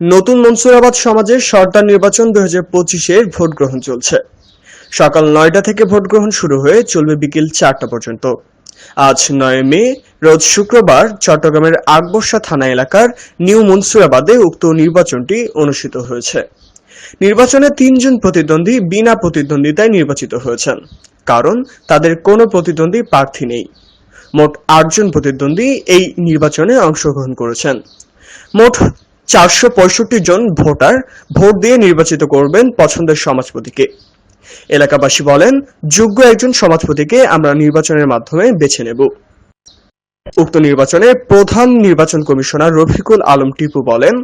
নতুন মনসুরাবাদ সমাজের সরকার নির্বাচন দুই হাজার পঁচিশের ভোট গ্রহণ চলছে। সকাল নয়টা থেকে ভোট গ্রহণ শুরু হয়ে চলবে বিকেল চারটা পর্যন্ত। আজ নয় মে, রোজ শুক্রবার চট্টগ্রামের আকবর্ষা থানা এলাকার নিউ মনসুরাবাদে উক্ত নির্বাচনটি অনুষ্ঠিত হয়েছে। নির্বাচনে তিনজন প্রতিদ্বন্দ্বী বিনা প্রতিদ্বন্দ্বিতায় নির্বাচিত হয়েছেন। কারণ তাদের কোনো প্রতিদ্বন্দ্বী প্রার্থী নেই। মোট আটজন প্রতিদ্বন্দ্বী এই নির্বাচনে অংশগ্রহণ করেছেন। মোট চারশো পঁয়ষট্টি জন ভোটার ভোট দিয়ে নির্বাচিত করবেন পছন্দের সমাজপতিকে। এলাকাবাসী বলেন, যোগ্য একজন সমাজপতিকে আমরা নির্বাচনের মাধ্যমে বেছে নেব। উক্ত নির্বাচনে প্রধান নির্বাচন কমিশনার রফিকুল আলম টিপু বলেন,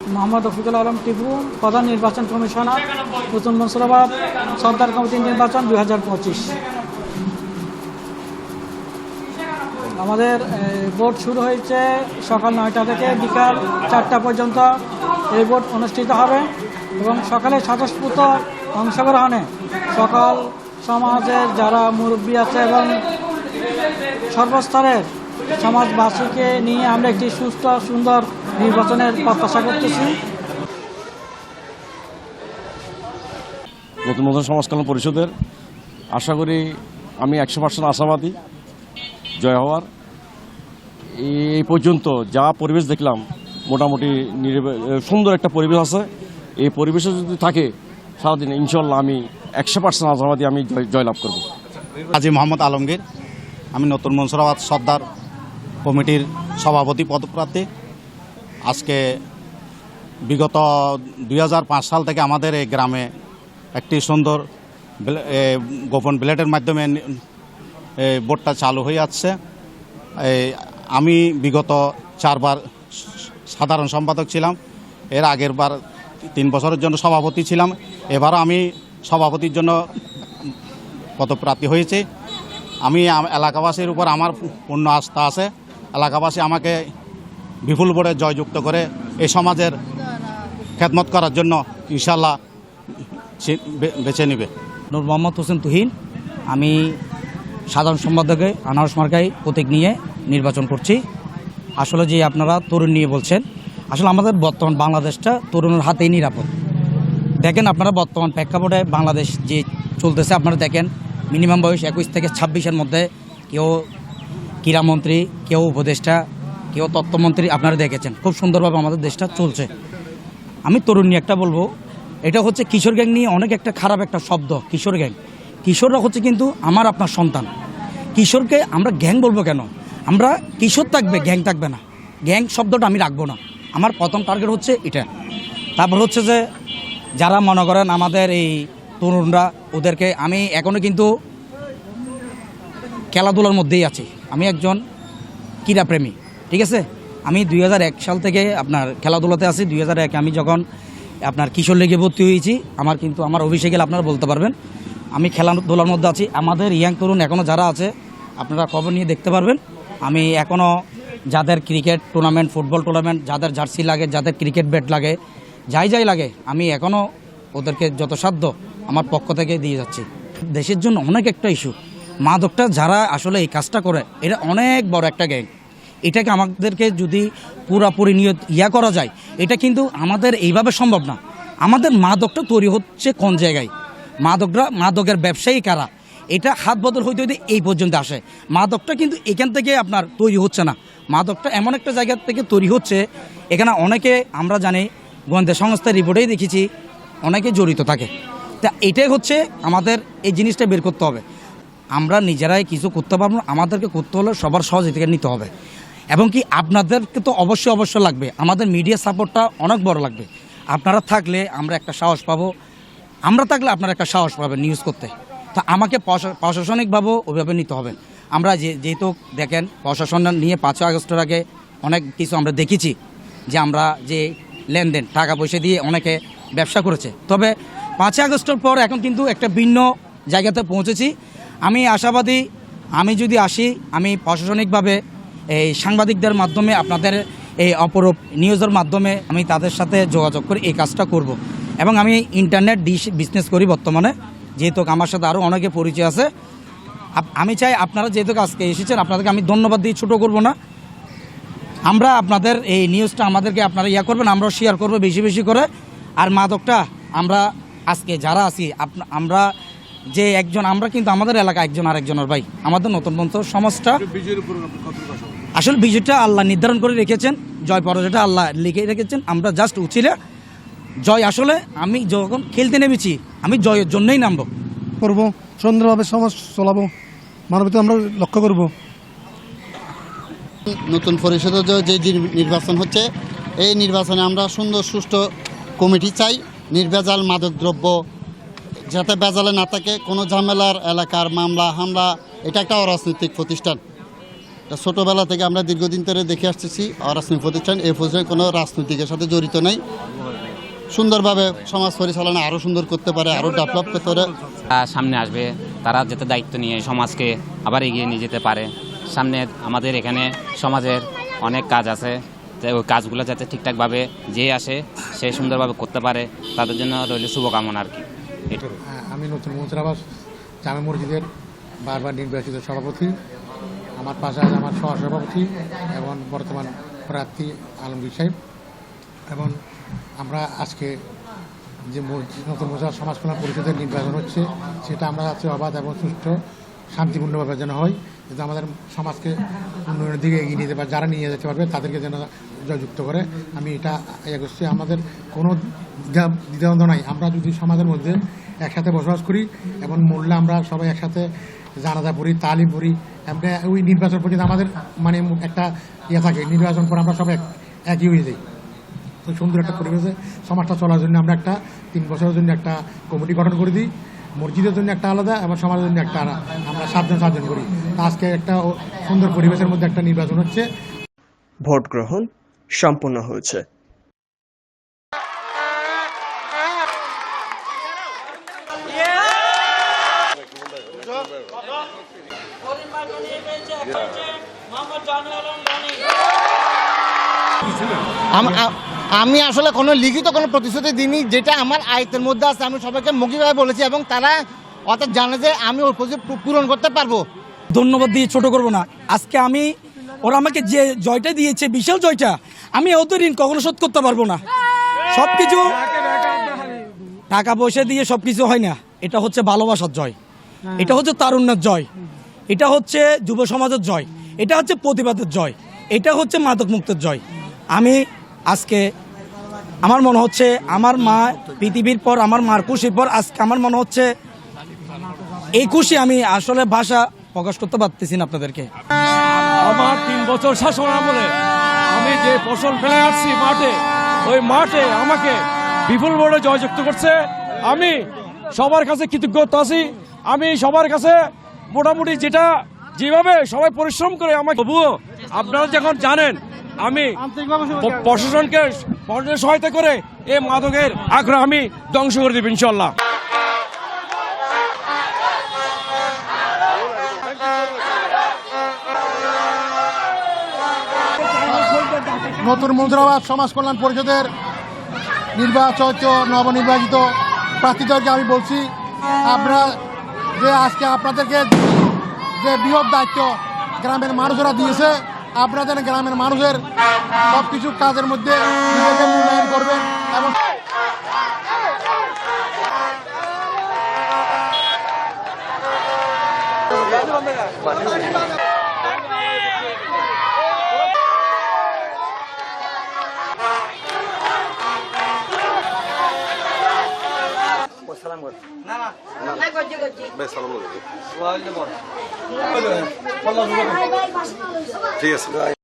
মোহাম্মদ রফিকুল আলম টিপু, প্রধান নির্বাচন কমিশনার নতুন মনসুরাবাদ, সর্দার কমিটির নির্বাচন দুই হাজার পঁচিশ হাজার পঁচিশ আমাদের ভোট শুরু হয়েছে সকাল নয়টা থেকে বিকাল চারটা পর্যন্ত। এই ভোট অনুষ্ঠিত হবে এবং সকালে স্বতঃস্ফূর্ত অংশগ্রহণে সকল সমাজের যারা মুরব্বী আছে এবং সর্বস্তরের সমাজবাসীকে নিয়ে আমরা একটি সুস্থ, সুন্দর নির্বাচনের প্রত্যাশা করতেছি। নতুন নতুন সমাজ কল্যাণ পরিষদের, আশা করি আমি একশো পার্সেন্ট আশাবাদী। জয় হওয়ার। এই- পর্যন্ত যা পরিবেশ দেখলাম, মোটামুটি সুন্দর একটা পরিবেশ আছে। এই পরিবেশে যদি থাকে, সারাদিন ইনশাল্লাহ আমি একশো পার্সেন্ট আশাবাদী আমি জয়- জয়লাভ করব। কাজী মোহাম্মদ আলমগীর, আমি নতুন মনসুরাবাদ সর্দার কমিটির সভাপতি পদপ্রার্থী। আজকে বিগত দুই হাজার পাঁচ সাল থেকে আমাদের এই গ্রামে একটি সুন্দর গোপন ব্লেডের মাধ্যমে ভোটটা চালু হয়ে যাচ্ছে। আমি বিগত চারবার সাধারণ সম্পাদক ছিলাম। এর আগের বার তিন বছরের জন্য সভাপতি ছিলাম। এবারও আমি সভাপতির জন্য পদপ্রাপ্তি হয়েছে। আমি এলাকাবাসীর উপর আমার পূর্ণ আস্থা আছে। এলাকাবাসী আমাকে বিপুল ভোটে জয়যুক্ত করে এই সমাজের খেদমত করার জন্য ইনশাল্লাহ বেছে নেবে। নূর মোহাম্মদ হোসেন তুহিন। আমি সাধারণ সম্পাদকে আনারস মার্কাই প্রতীক নিয়ে নির্বাচন করছি। আসলে যে আপনারা তরুণ নিয়ে বলছেন, আসলে আমাদের বর্তমান বাংলাদেশটা তরুণের হাতেই নিরাপদ। দেখেন আপনারা বর্তমান প্রেক্ষাপটে বাংলাদেশ যে চলতেছে, আপনারা দেখেন মিনিমাম বয়স একুশ থেকে ছাব্বিশের মধ্যে কেউ ক্রীড়ামন্ত্রী, কেউ উপদেষ্টা, কেউ তত্ত্বমন্ত্রী আপনারা দেখেছেন। খুব সুন্দরভাবে আমাদের দেশটা চলছে। আমি তরুণ নিয়ে একটা বলব, এটা হচ্ছে কিশোর গ্যাং নিয়ে অনেক একটা খারাপ একটা শব্দ, কিশোর গ্যাং। কিশোররা হচ্ছে কিন্তু আমার, আপনার সন্তান। কিশোরকে আমরা গ্যাং বলব কেন? আমরা কিশোর থাকবে, গ্যাং থাকবে না। গ্যাং শব্দটা আমি রাখব না। আমার প্রথম টার্গেট হচ্ছে এটা। তারপর হচ্ছে যে, যারা মনে করেন আমাদের এই তরুণরা, ওদেরকে আমি এখনও কিন্তু খেলাধুলার মধ্যেই আছি। আমি একজন ক্রীড়াপ্রেমী, ঠিক আছে? আমি দুই হাজার এক সাল থেকে আপনার খেলাধুলাতে আছি। দুই আমি যখন আপনার কিশোর লীগে ভর্তি হয়েছি, আমার কিন্তু, আমার অভিষেক গেলে আপনারা বলতে পারবেন। আমি খেলাধুলার মধ্যে আছি। আমাদের ইয়াং তরুণ এখনও যারা আছে, আপনারা খবর নিয়ে দেখতে পারবেন। আমি এখনও যাদের ক্রিকেট টুর্নামেন্ট ফুটবল টুর্নামেন্ট যাদের জার্সি লাগে, যাদের ক্রিকেট ব্যাট লাগে, যাই যাই লাগে, আমি এখনও ওদেরকে যত সাধ্য আমার পক্ষ থেকে দিয়ে যাচ্ছি। দেশের জন্য অনেক একটা ইস্যু মাদকটা যারা আসলে এই কাজটা করে, এটা অনেক বড় একটা গ্যাং এটাকে আমাদেরকে যদি পুরাপুরি নিয়ত ইয়া করা যায়, এটা কিন্তু আমাদের এইভাবে সম্ভব না। আমাদের মাদকটা তৈরি হচ্ছে কোন জায়গায়? মাদকরা, মাদকের ব্যবসায়ী কারা? এটা হাত বদল হইতে হইতে এই পর্যন্ত আসে। মাদকটা কিন্তু এখান থেকে আপনার তৈরি হচ্ছে না। মাদকটা এমন একটা জায়গা থেকে তৈরি হচ্ছে, এখানে অনেকে আমরা জানি, গোয়েন্দা সংস্থার রিপোর্টেই দেখেছি, অনেকে জড়িত থাকে। তা এটাই হচ্ছে আমাদের এই জিনিসটা বের করতে হবে। আমরা নিজেরাই কিছু করতে পারব আমাদেরকে করতে হলে সবার সহযোগিতা নিতে হবে। এবং কি আপনাদেরকে তো অবশ্যই অবশ্যই লাগবে। আমাদের মিডিয়া সাপোর্টটা অনেক বড় লাগবে। আপনারা থাকলে আমরা একটা সাহস পাবো আমরা থাকলে আপনারা একটা সাহস পাবেন নিউজ করতে। তা আমাকে প্রশা- প্রশাসনিকভাবেও ওইভাবে নিতে হবে। আমরা যে, যেহেতু দেখেন, প্রশাসন নিয়ে পাঁচই আগস্টের আগে অনেক কিছু আমরা দেখেছি যে আমরা যে লেনদেন, টাকা পয়সা দিয়ে অনেকে ব্যবসা করেছে। তবে পাঁচই আগস্টের পর এখন কিন্তু একটা ভিন্ন জায়গাতে পৌঁছেছি। আমি আশাবাদী, আমি যদি আসি, আমি প্রশাসনিকভাবে এই সাংবাদিকদের মাধ্যমে আপনাদের এই অপরূপ নিউজের মাধ্যমে আমি তাদের সাথে যোগাযোগ করে এই কাজটা করব। এবং আমি ইন্টারনেট ডিশ বিজনেস করি বর্তমানে যেহেতু আমার সাথে আরও অনেকে পরিচয় আছে। আমি চাই আপনারা যেহেতু আজকে এসেছেন আপনাদেরকে আমি ধন্যবাদ দিয়ে ছোটো করব না। আমরা আপনাদের এই নিউজটা আমাদেরকে আপনারা ইয়া করবেন আমরাও শেয়ার করব বেশি বেশি করে। আর মাদকটা আমরা আজকে যারা আছি আমরা যে একজন আমরা কিন্তু আমাদের এলাকা একজন আরেকজনের ভাই আমাদের নতুন বন্ধু সমাজটা আসলে বিজয়টা আল্লাহ নির্ধারণ করে রেখেছেন জয় পরাজয়টা আল্লাহ লিখে রেখেছেন আমরা জাস্ট উচিলে জয় আসলে আমি যখন খেলতে নেমেছি আমি জয়ের জন্যই নামবো। করব। সুন্দরভাবে সমাজ চলাবো। মানবতা আমরা লক্ষ্য করব। নতুন পরিষদের যে নির্বাচন হচ্ছে এই নির্বাচনে আমরা সুন্দর সুষ্ঠু কমিটি চাই। নির্ভেজাল মাদকদ্রব্য যাতে বেজালে না থাকে কোনো ঝামেলার এলাকার মামলা হামলা এটা একটা অরাজনৈতিক প্রতিষ্ঠান। এটা ছোটোবেলা থেকে আমরা দীর্ঘদিন ধরে দেখে আসতেছি অরাজনৈতিক প্রতিষ্ঠান এই প্রতিষ্ঠান কোনো রাজনৈতিকের সাথে জড়িত নেই। সুন্দরভাবে সমাজ পরিচালনা আরও সুন্দর করতে পারে আরও ডেভেলপ করতে পারে। সামনে আসবে তারা যাতে দায়িত্ব নিয়ে সমাজকে আবার এগিয়ে নিয়ে যেতে পারে। সামনে আমাদের এখানে সমাজের অনেক কাজ আছে তো ওই কাজগুলো যাতে ঠিকঠাকভাবে যে আসে সে সুন্দরভাবে করতে পারে তাদের জন্য রইল শুভকামনা আর কি। হ্যাঁ, আমি নতুন মন্ত্রাবাস জামে মসজিদের বারবার নির্বাচিত সভাপতি আমার পাশে আছে আমার সহসভাপতি এবং বর্তমান প্রার্থী আলমগীর সাহেব এবং আমরা আজকে যে নতুন মজার সমাজ কল্যাণ পরিষদের নির্বাচন হচ্ছে, সেটা আমরা আজকে অবাধ এবং সুষ্ঠু, শান্তিপূর্ণভাবে যেন হয়, যাতে আমাদের সমাজকে উন্নয়নের দিকে এগিয়ে নিতে পারে, যারা নিয়ে যেতে পারবে তাদেরকে যেন জয়যুক্ত করে। আমি এটা ইয়ে করছি আমাদের কোনো দ্বিধা- দ্বিধাদ্বন্দ্ব নাই। আমরা যদি সমাজের মধ্যে একসাথে বসবাস করি এবং মূল্যে আমরা সবাই একসাথে জানাজা পড়ি তালিম পড়ি এমনি ওই নির্বাচন পর্যন্ত আমাদের মানে একটা ইয়ে থাকে, নির্বাচন পর আমরা সবাই এক- একই হয়ে যাই। তো সুন্দর একটা পরিবেশে সমাজটা চলার জন্য আমরা একটা তিন বছরের জন্য একটা কমিটি গঠন করে দিই। মসজিদের জন্য একটা আলাদা এবং সমাজের জন্য একটা আলাদা। আমরা সাতজন সাতজন করি। আজকে একটা সুন্দর পরিবেশের মধ্যে একটা নির্বাচন হচ্ছে। ভোট গ্রহণ সম্পন্ন হয়েছে। আম- আ- আমি আসলে কোনো লিখিত কোনো প্রতিশ্রুতি দিইনি, যেটা আমার আয়ত্তের মধ্যে আছে, আমি সবাইকে মৌখিকভাবে বলেছি এবং তারা অর্থাৎ জানে যে আমি ওর পূরণ করতে পারব। ধন্যবাদ দিয়ে ছোট করব না। আজকে আমি, ওরা আমাকে যে জয়টা দিয়েছে, বিশাল জয়টা, আমি ওদের ঋণ কখনো শোধ করতে পারব না। সব কিছু টাকা পয়সা দিয়ে সব কিছু হয় না। এটা হচ্ছে ভালোবাসার জয়। এটা হচ্ছে তারুণ্যের জয়। এটা হচ্ছে যুব সমাজের জয়। এটা হচ্ছে প্রতিবাদের জয়। এটা হচ্ছে মাদক মুক্তের জয়। আমি আজকে আমার মনে হচ্ছে আমার মা পৃথিবীর পর, আমার মার খুশির পর, আজকে আমার মনে হচ্ছে এই খুশি আমি আসলে ভাষা প্রকাশ করতে পারতেছি না আপনাদেরকে। আমার তিন বছর শাসন আমলে আমি যে ফসল ফেলে আসছি মাঠে, ওই মাঠে আমাকে বিপুল বোর্ডে জয়যুক্ত করছে। আমি সবার কাছে কৃতজ্ঞতা আছি। আমি সবার কাছে মোটামুটি যেটা, যেভাবে সবাই পরিশ্রম করে আমাকে, তবুও আপনারা যখন জানেন আমি প্রশাসনকে প্রশাসনের সহায়তা করে এই মাদকের আগ্রহ আমি ধ্বংস করে দেব ইনশাল্লাহ নতুন মন্ত্রাবাদ সমাজ কল্যাণ পরিষদের নির্বাচিত নবনির্বাচিত প্রার্থীদেরকে আমি বলছি আপনারা যে আজকে আপনাদেরকে যে বৃহৎ দায়িত্ব গ্রামের মানুষরা দিয়েছে আপনাদের গ্রামের মানুষের সব কিছু কাজের মধ্যে নিজেকে মূল্যায়ন করবেন এবং Ben sana mı? Valide var. Hadi. Vallahi Hayır hayır başını alıyorsun.